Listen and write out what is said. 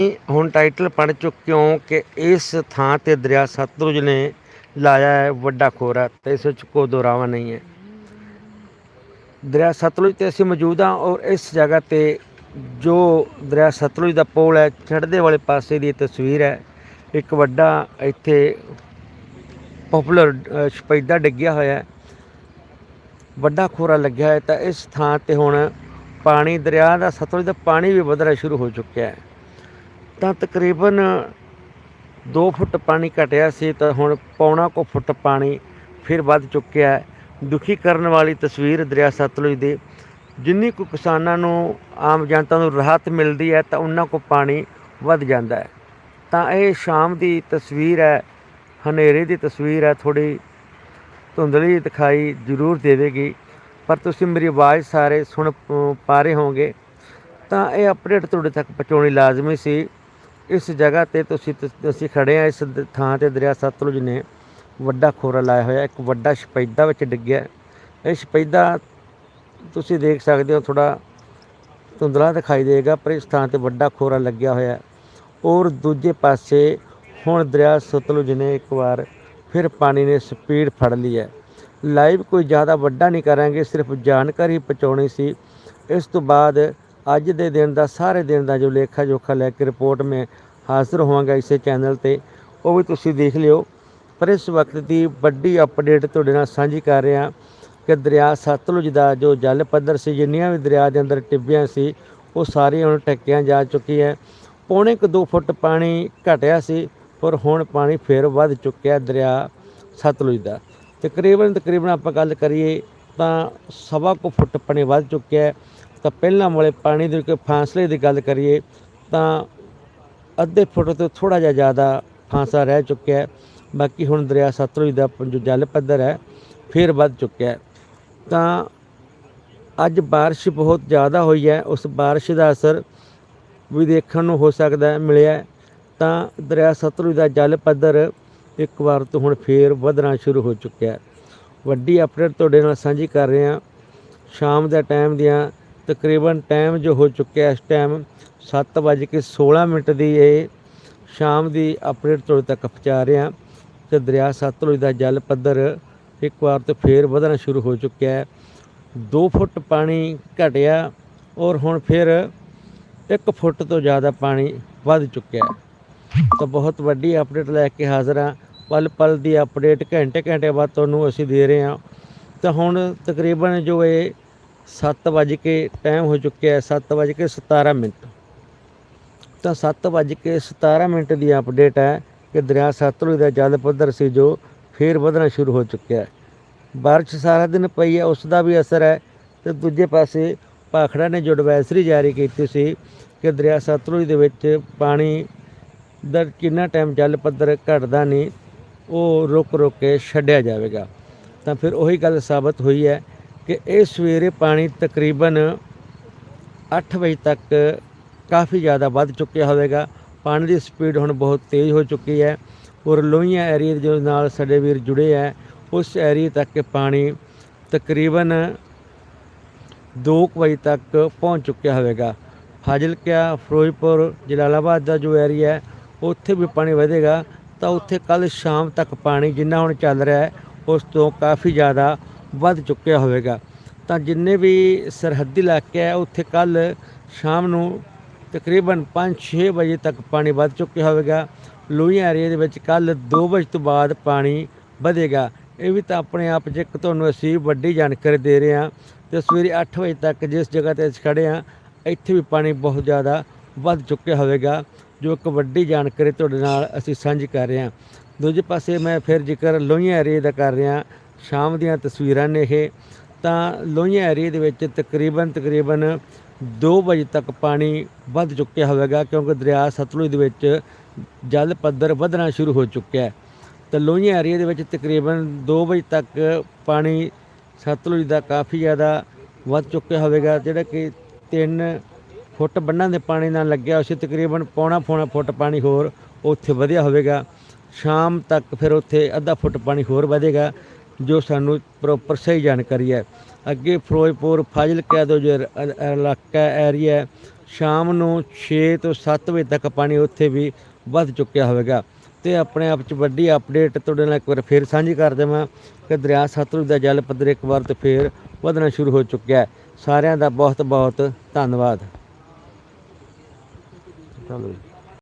ਹੁਣ ਟਾਈਟਲ ਪੜ ਚੁੱਕੇ ਹੋ ਕਿ ਇਸ ਥਾਂ ਤੇ ਦਰਿਆ ਸਤਲੁਜ ਨੇ ਲਾਇਆ ਹੈ, ਵੱਡਾ ਖੋਰਾ ਤੇ ਇਸ ਵਿੱਚ ਕੋਈ ਦੁਰਾਵਾ ਨਹੀਂ ਹੈ। ਦਰਿਆ ਸਤਲੁਜ ਤੇ ਅਸੀਂ ਮੌਜੂਦ ਹਾਂ ਔਰ ਇਸ ਜਗ੍ਹਾ ਤੇ ਜੋ ਦਰਿਆ ਸਤਲੁਜ ਦਾ ਪੋਲ ਹੈ ਚੜ੍ਹਦੇ ਵਾਲੇ ਪਾਸੇ ਦੀ ਤਸਵੀਰ ਹੈ। ਇੱਕ ਵੱਡਾ ਇੱਥੇ ਪਪੂਲਰ ਸਪੈਦਾ ਡਿੱਗਿਆ ਹੋਇਆ ਹੈ। ਵੱਡਾ ਖੋਰਾ ਲੱਗਿਆ ਹੈ ਤਾਂ ਇਸ ਥਾਂ ਤੇ ਹੁਣ ਪਾਣੀ, ਦਰਿਆ ਦਾ ਸਤਲੁਜ ਦਾ ਪਾਣੀ ਵੀ ਵਧਣਾ ਸ਼ੁਰੂ ਹੋ ਚੁੱਕਿਆ ਹੈ। ਤਾਂ ਤਕਰੀਬਨ 2 ਫੁੱਟ ਪਾਣੀ ਘਟਿਆ ਸੀ ਤਾਂ ਹੁਣ ਪੌਣਾ ਕੋ ਫੁੱਟ ਪਾਣੀ ਫਿਰ ਵੱਧ ਚੁੱਕਿਆ ਹੈ। ਦੁਖੀ ਕਰਨ ਵਾਲੀ ਤਸਵੀਰ ਦਰਿਆ ਸਤਲੁਜ ਦੀ। ਜਿੰਨੀ ਕੁ ਕਿਸਾਨਾਂ ਨੂੰ, ਆਮ ਜਨਤਾ ਨੂੰ ਰਾਹਤ ਮਿਲਦੀ ਹੈ ਤਾਂ ਉਹਨਾਂ ਕੋ ਪਾਣੀ ਵੱਧ ਜਾਂਦਾ ਹੈ। ਤਾਂ ਇਹ ਸ਼ਾਮ ਦੀ ਤਸਵੀਰ ਹੈ, ਹਨੇਰੇ ਦੀ ਤਸਵੀਰ ਹੈ ਥੋੜੀ ਧੁੰਦਲੀ ਦਿਖਾਈ ਜ਼ਰੂਰ ਦੇਵੇਗੀ। ਪਰ ਤੁਸੀਂ ਮੇਰੀ ਆਵਾਜ਼ ਸਾਰੇ ਸੁਣ ਪਾ ਰਹੇ ਹੋਵੋਗੇ। ਤਾਂ ਇਹ ਅਪਡੇਟ ਤੁਹਾਡੇ ਤੱਕ ਪਹੁੰਚਾਉਣੀ ਲਾਜ਼ਮੀ ਸੀ। ਇਸ ਜਗ੍ਹਾ ਤੇ ਤੁਸੀਂ ਅਸੀਂ ਖੜੇ ਆ, ਇਸ ਥਾਂ ਤੇ ਦਰਿਆ ਸਤਲੁਜ ਨੇ ਵੱਡਾ ਖੋਰਾ ਲਾਇਆ ਹੋਇਆ, ਇੱਕ ਵੱਡਾ ਸ਼ਪੈਦਾ ਵਿੱਚ ਡਿੱਗਿਆ। ਇਹ ਸ਼ਪੈਦਾ ਤੁਸੀਂ ਦੇਖ ਸਕਦੇ ਹੋ ਥੋੜਾ ਧੁੰਦਲਾ ਦਿਖਾਈ ਦੇਗਾ ਪਰ ਇਸ ਥਾਂ ਤੇ ਵੱਡਾ ਖੋਰਾ ਲੱਗਿਆ ਹੋਇਆ। ਔਰ ਦੂਜੇ ਪਾਸੇ ਹੁਣ ਦਰਿਆ ਸਤਲੁਜ ਨੇ ਇੱਕ ਵਾਰ ਫਿਰ ਪਾਣੀ ਨੇ ਸਪੀਡ ਫੜ ਲਈ ਹੈ। ਲਾਈਵ ਕੋਈ ਜ਼ਿਆਦਾ ਵੱਡਾ ਨਹੀਂ ਕਰਾਂਗੇ, ਸਿਰਫ ਜਾਣਕਾਰੀ ਪਹੁੰਚਾਉਣੀ ਸੀ। ਇਸ ਤੋਂ ਬਾਅਦ ਅੱਜ ਦੇ ਦਿਨ ਦਾ, ਸਾਰੇ ਦਿਨ ਦਾ ਜੋ ਲੇਖਾ ਜੋਖਾ ਲੈ ਕੇ ਰਿਪੋਰਟ ਮੈਂ ਹਾਜ਼ਰ ਹੋਵਾਂਗਾ ਇਸੇ ਚੈਨਲ ਤੇ, ਉਹ ਵੀ ਤੁਸੀਂ ਦੇਖ ਲਿਓ। ਪਰ ਇਸ ਵਕਤ ਦੀ ਵੱਡੀ ਅਪਡੇਟ ਤੁਹਾਡੇ ਨਾਲ ਸਾਂਝੀ ਕਰ ਰਿਹਾ ਕਿ ਦਰਿਆ ਸਤਲੁਜ ਦਾ ਜੋ ਜਲ ਪੱਧਰ ਸੀ, ਜਿੰਨੀਆਂ ਵੀ ਦਰਿਆ ਦੇ ਅੰਦਰ ਟਿੱਬੀਆਂ ਸੀ, ਉਹ ਸਾਰੀਆਂ ਹੁਣ ਟੱਕੀਆਂ ਜਾ ਚੁੱਕੀ ਹੈ। ਪੌਣੇ ਕੁ 2 ਫੁੱਟ ਪਾਣੀ ਘਟਿਆ ਸੀ, ਪਰ ਹੁਣ ਪਾਣੀ ਫੇਰ ਵੱਧ ਚੁੱਕਿਆ ਦਰਿਆ ਸਤਲੁਜ ਦਾ। ਤਕਰੀਬਨ ਤਕਰੀਬਨ ਆਪਾਂ ਗੱਲ ਕਰੀਏ ਤਾਂ ਸਵਾ ਕੁ ਫੁੱਟ ਪਾਣੀ ਵੱਧ ਚੁੱਕਿਆ ਹੈ। ਤਾਂ ਪਹਿਲਾਂ ਵਾਲੇ ਪਾਣੀ ਦੇ ਕੋਈ ਫਾਸਲੇ ਦੀ ਗੱਲ ਕਰੀਏ ਤਾਂ ਅੱਧੇ ਫੁੱਟ ਤੋਂ ਥੋੜਾ ਜਿਹਾ ਜ਼ਿਆਦਾ ਫਾਸਲਾ ਰਹਿ ਚੁੱਕਿਆ ਹੈ। ਬਾਕੀ ਹੁਣ ਦਰਿਆ ਸਤਲੁਜ ਦਾ ਜੋ ਜਲ ਪੱਧਰ ਹੈ, ਫਿਰ ਵੱਧ ਚੁੱਕਿਆ ਹੈ। ਤਾਂ ਅੱਜ ਬਾਰਿਸ਼ ਬਹੁਤ ਜ਼ਿਆਦਾ ਹੋਈ ਹੈ। ਉਸ ਬਾਰਿਸ਼ ਦਾ ਅਸਰ ਵੀ ਦੇਖਣ ਨੂੰ ਹੋ ਸਕਦਾ ਹੈ, ਮਿਲਿਆ ਤਾਂ ਦਰਿਆ ਸਤਲੁਜ ਦਾ ਜਲ ਪੱਧਰ ਇੱਕ ਵਾਰ ਤੋਂ ਹੁਣ ਫੇਰ ਵਧਣਾ ਸ਼ੁਰੂ ਹੋ ਚੁੱਕਿਆ ਹੈ। ਵੱਡੀ ਅਪਡੇਟ ਤੁਹਾਡੇ ਨਾਲ ਸਾਂਝੀ ਕਰ ਰਹੇ ਹਾਂ। ਸ਼ਾਮ ਦਾ ਟਾਈਮ ਦੀਆਂ ਤਕਰੀਬਨ ਟਾਈਮ ਜੋ ਹੋ ਚੁੱਕਿਆ ਇਸ ਟਾਈਮ 7:16 ਮਿੰਟ ਦੀ ਇਹ ਸ਼ਾਮ ਦੀ ਅਪਡੇਟ ਤੁਹਾਡੇ ਤੱਕ ਪਹੁੰਚਾ ਰਿਹਾ। ਹਾਂ ਕਿ ਦਰਿਆ ਸਤਲੁਜ ਦਾ ਜਲ ਪੱਧਰ ਇੱਕ ਵਾਰ ਤੋਂ ਫੇਰ ਵਧਣਾ ਸ਼ੁਰੂ ਹੋ ਚੁੱਕਿਆ ਹੈ। 2 ਫੁੱਟ ਪਾਣੀ ਘਟਿਆ ਔਰ ਹੁਣ ਫਿਰ 1 ਫੁੱਟ ਤੋਂ ਜ਼ਿਆਦਾ ਪਾਣੀ ਵੱਧ ਚੁੱਕਿਆ ਹੈ। ਤਾਂ ਬਹੁਤ ਵੱਡੀ ਅਪਡੇਟ ਲੈ ਕੇ ਹਾਜ਼ਰ ਹਾਂ। ਪਲ ਪਲ ਦੀ ਅਪਡੇਟ ਘੰਟੇ ਘੰਟੇ ਬਾਅਦ ਤੁਹਾਨੂੰ ਅਸੀਂ ਦੇ ਰਹੇ ਹਾਂ। ਤਾਂ ਹੁਣ ਤਕਰੀਬਨ ਜੋ ਇਹ 7 ਵਜੇ ਕੇ ਟਾਈਮ ਹੋ ਚੁੱਕਿਆ ਹੈ 7 ਵਜੇ ਕੇ 17 ਮਿੰਟ। ਤਾਂ 7 ਵਜੇ ਕੇ 17 ਮਿੰਟ ਦੀ ਅਪਡੇਟ ਹੈ ਕਿ ਦਰਿਆ ਸਤਲੁਜ ਦਾ ਜਲ ਪੱਧਰ ਸੀ ਜੋ ਫੇਰ ਵਧਣਾ ਸ਼ੁਰੂ ਹੋ ਚੁੱਕਿਆ ਹੈ। ਬਾਰਿਸ਼ ਸਾਰਾ ਦਿਨ ਪਈ ਹੈ, ਉਸ ਦਾ ਵੀ ਅਸਰ ਹੈ। ਤੇ ਦੂਜੇ ਪਾਸੇ ਭਾਖੜਾ ਨੇ ਜੋ ਐਡਵਾਈਜ਼ਰੀ ਜਾਰੀ ਕੀਤੀ ਸੀ ਕਿ ਦਰਿਆ ਸਤਲੁਜ ਦੇ ਵਿੱਚ ਪਾਣੀ ਦਾ ਕਿੰਨਾ ਟਾਈਮ ਜਲ ਪੱਧਰ ਘਟਦਾ ਨਹੀਂ, ਉਹ ਰੁਕ ਰੁਕ ਕੇ ਛੱਡਿਆ ਜਾਵੇਗਾ। ਤਾਂ ਫਿਰ ਉਹੀ ਗੱਲ ਸਾਬਤ ਹੋਈ ਹੈ ਕਿ ਇਹ ਸਵੇਰੇ ਪਾਣੀ ਤਕਰੀਬਨ 8 ਵਜੇ ਤੱਕ ਕਾਫੀ ਜ਼ਿਆਦਾ ਵੱਧ ਚੁੱਕਿਆ ਹੋਵੇਗਾ। ਪਾਣੀ ਦੀ ਸਪੀਡ ਹੁਣ ਬਹੁਤ ਤੇਜ਼ ਹੋ ਚੁੱਕੀ ਹੈ ਔਰ ਲੋਹੀਆਂ ਏਰੀਆ ਦੇ ਨਾਲ ਸਾਡੇ ਵੀਰ ਜੁੜੇ ਹੈ। ਉਸ ਏਰੀਆ ਤੱਕ ਪਾਣੀ ਤਕਰੀਬਨ 2 ਵਜੇ ਤੱਕ ਪਹੁੰਚ ਚੁੱਕਿਆ ਹੋਵੇਗਾ। ਫਾਜ਼ਿਲਕਾ, ਫਿਰੋਜ਼ਪੁਰ, ਜਲਾਲਾਬਾਦ ਦਾ ਜੋ ਏਰੀਆ ਹੈ, ਉੱਥੇ ਵੀ ਪਾਣੀ ਵਧੇਗਾ। ਤਾਂ ਉੱਥੇ ਕੱਲ ਸ਼ਾਮ ਤੱਕ ਪਾਣੀ ਜਿੰਨਾ ਹੁਣ ਚੱਲ ਰਿਹਾ ਹੈ, ਉਸ ਤੋਂ ਕਾਫੀ ਜ਼ਿਆਦਾ ਵੱਧ ਚੁੱਕਿਆ ਹੋਵੇਗਾ। ਤਾਂ ਜਿੰਨੇ ਵੀ ਸਰਹੱਦੀ ਇਲਾਕੇ ਹੈ ਉੱਥੇ ਕੱਲ ਸ਼ਾਮ ਨੂੰ ਤਕਰੀਬਨ 5-6 ਵਜੇ ਤੱਕ ਪਾਣੀ ਵੱਧ ਚੁੱਕਿਆ ਹੋਵੇਗਾ। ਲੋਹੀਆਂ ਏਰੀਆ ਦੇ ਵਿੱਚ ਕੱਲ 2 ਵਜੇ ਤੋਂ ਬਾਅਦ ਪਾਣੀ ਵਧੇਗਾ। ਇਹ ਵੀ ਤਾਂ ਆਪਣੇ ਆਪ 'ਚ ਇੱਕ ਤੁਹਾਨੂੰ ਅਸੀਂ ਵੱਡੀ ਜਾਣਕਾਰੀ ਦੇ ਰਹੇ ਹਾਂ ਤੇ ਸਵੇਰੇ 8 ਵਜੇ ਤੱਕ ਜਿਸ ਜਗ੍ਹਾ ਤੇ ਅਸੀਂ ਖੜੇ ਹਾਂ, ਇੱਥੇ ਵੀ ਪਾਣੀ ਬਹੁਤ ਜ਼ਿਆਦਾ ਵੱਧ ਚੁੱਕਿਆ ਹੋਵੇਗਾ, ਜੋ ਇੱਕ ਵੱਡੀ ਜਾਣਕਾਰੀ ਤੁਹਾਡੇ ਨਾਲ ਅਸੀਂ ਸਾਂਝੀ ਕਰ ਰਹੇ ਹਾਂ। ਦੂਜੇ ਪਾਸੇ ਮੈਂ ਫਿਰ ਜ਼ਿਕਰ ਲੋਹੀਆਂ ਏਰੀਏ ਦਾ ਕਰ ਰਿਹਾ ਸ਼ਾਮ ਦੀਆਂ ਤਸਵੀਰਾਂ ਨੇ ਇਹ, ਤਾਂ ਲੋਹੀਆਂ ਏਰੀਏ ਦੇ ਵਿੱਚ ਤਕਰੀਬਨ ਤਕਰੀਬਨ 2 ਵਜੇ ਤੱਕ ਪਾਣੀ ਵੱਧ ਚੁੱਕਿਆ ਹੋਵੇਗਾ, ਕਿਉਂਕਿ ਦਰਿਆ ਸਤਲੁਜ ਦੇ ਵਿੱਚ ਜਲ ਪੱਧਰ ਵਧਣਾ ਸ਼ੁਰੂ ਹੋ ਚੁੱਕਿਆ ਹੈ। ਤਾਂ ਲੋਹੀਆਂ ਏਰੀਏ ਦੇ ਵਿੱਚ ਤਕਰੀਬਨ 2 ਵਜੇ ਤੱਕ ਪਾਣੀ ਸਤਲੁਜ ਦਾ ਕਾਫੀ ਜ਼ਿਆਦਾ ਵੱਧ ਚੁੱਕਿਆ ਹੋਵੇਗਾ, ਜਿਹੜਾ ਕਿ 3 ਫੁੱਟ ਬੰਨਾਂ ਦੇ ਪਾਣੀ ਨਾਲ ਲੱਗਿਆ ਉਸੇ ਤਕਰੀਬਨ ਪੌਣਾ ਪੌਣਾ ਫੁੱਟ ਪਾਣੀ ਹੋਰ ਉੱਥੇ ਵਧਿਆ ਹੋਵੇਗਾ। ਸ਼ਾਮ ਤੱਕ ਫਿਰ ਉੱਥੇ ਅੱਧਾ ਫੁੱਟ ਪਾਣੀ ਹੋਰ ਵਧੇਗਾ। ਜੋ ਸਾਨੂੰ ਪ੍ਰੋਪਰ ਸਹੀ ਜਾਣਕਾਰੀ ਹੈ। ਅੱਗੇ ਫਿਰੋਜ਼ਪੁਰ ਫਾਜ਼ਿਲਕਾ ਦਾ ਜੋ ਇਲਾਕਾ ਏਰੀਆ ਸ਼ਾਮ ਨੂੰ 6 ਤੋਂ 7 ਵਜੇ ਤੱਕ ਪਾਣੀ ਉੱਥੇ ਵੀ ਵੱਧ ਚੁੱਕਿਆ ਹੋਵੇਗਾ। ਤੇ ਆਪਣੇ ਆਪ ਚ ਵੱਡੀ ਅਪਡੇਟ ਤੁਹਾਡੇ ਨਾਲ ਇੱਕ ਵਾਰ ਫੇਰ ਸਾਂਝੀ ਕਰ ਦੇਵਾਂ ਕਿ ਦਰਿਆ ਸਤਲੁਜ ਦਾ ਜਲ ਪੱਧਰ ਇੱਕ ਵਾਰ ਤੇ ਫੇਰ ਵਧਣਾ ਸ਼ੁਰੂ ਹੋ ਚੁੱਕਿਆ ਹੈ। ਸਾਰਿਆਂ ਦਾ ਬਹੁਤ ਬਹੁਤ ਧੰਨਵਾਦ। ਚਲੋ